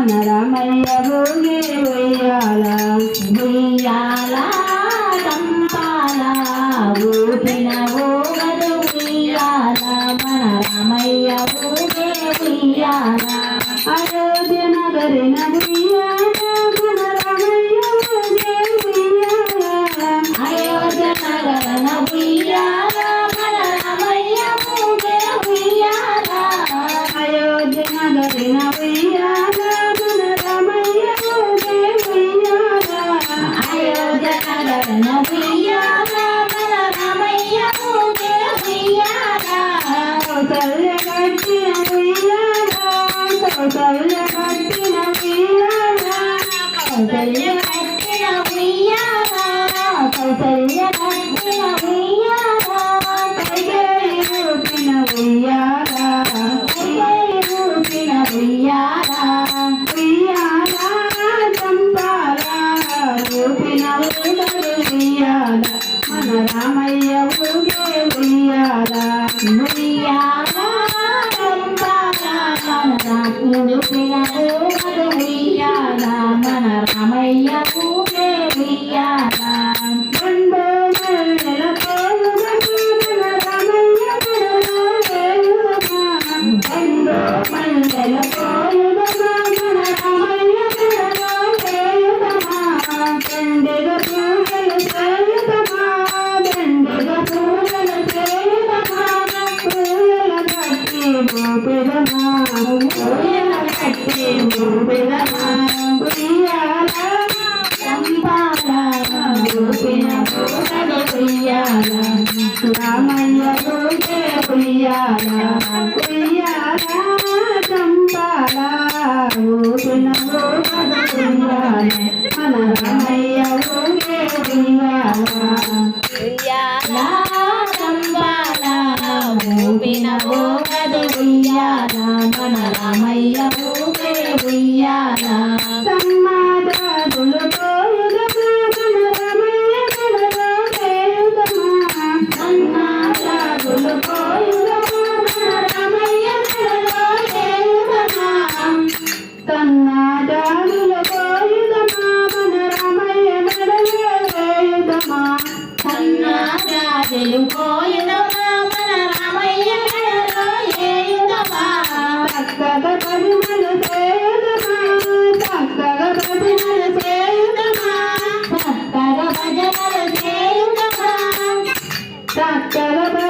రామయ్య భోగే ఉయ్యాల ఉయ్యాల సంపాల ఊపిన ఓగదు ఉయ్యాల మన రామయ్య భోగే ఉయ్యాల అయోధ్య నగరి నగరియ కౌసల్య కౌసల్య ఉయ్యాలా రామయ్యతో ఉయ్యాలా ఉయ్యాలా చంపాలా ఓటునలో ఉయ్యాల మన రామయ్య ఉయ్యాలా ఉయ్యాలా చంపాలా ఓపినవో కదు ఉయ్యాలా మన రామయ్య ఉయ్యాలా రాజయుపోయినమా మన రామయ్య మెడలో ఏయుందమా చక్కగా పదిమలు చేయుదమా చక్కగా పదిమలు చేయుదమా చక్కగా భజనలు చేయుదమా చక్కగా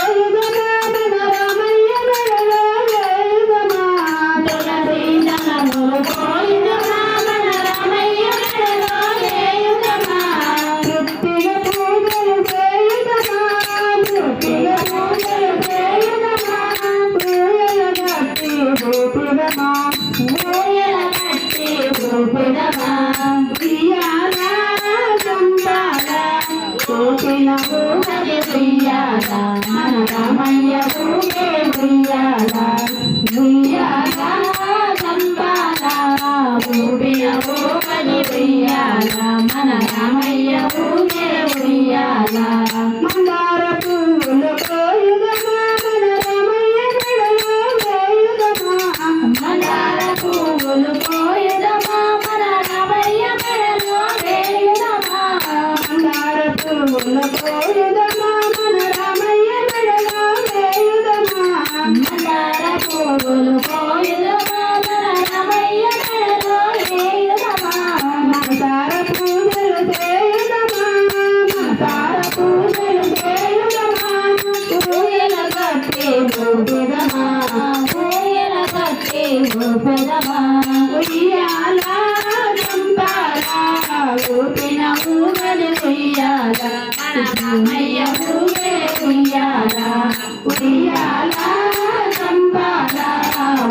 చూపులను ఉయ్యాల గోపిన ఊగలు ఉయ్యాల రామయ్య ఊగే ఉయ్యాల. ఉయ్యాల సంపాల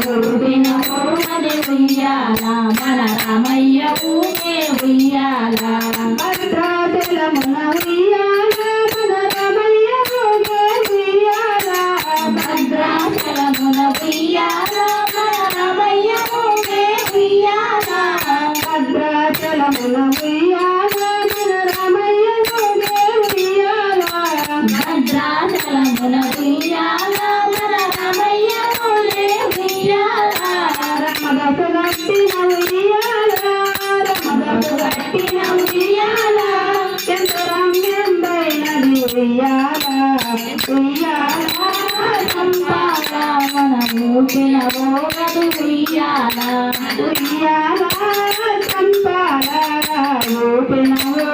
గోపిన ఊగలు ఉయ్యాల మన రామయ్య ఊగే ఉయ్యాల భద్రాచల మన ఉయ్యాల. Come in,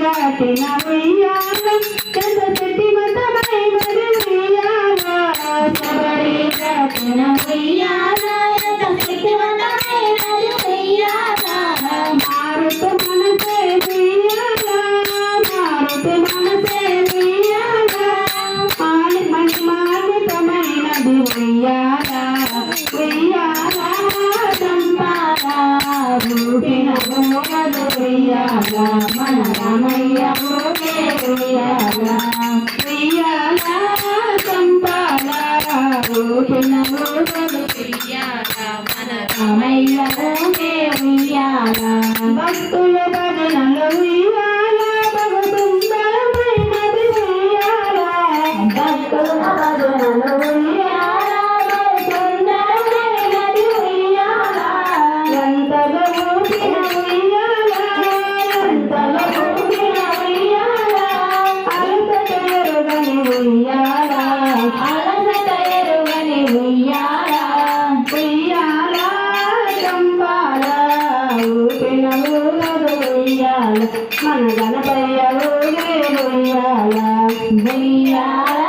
దాటిన ఉయ్యాల పెద్ద చెట్టి మతమై మరి ఉయ్యాల కబడి దాటిన ఉయ్యాల Hallelujah. Yeah.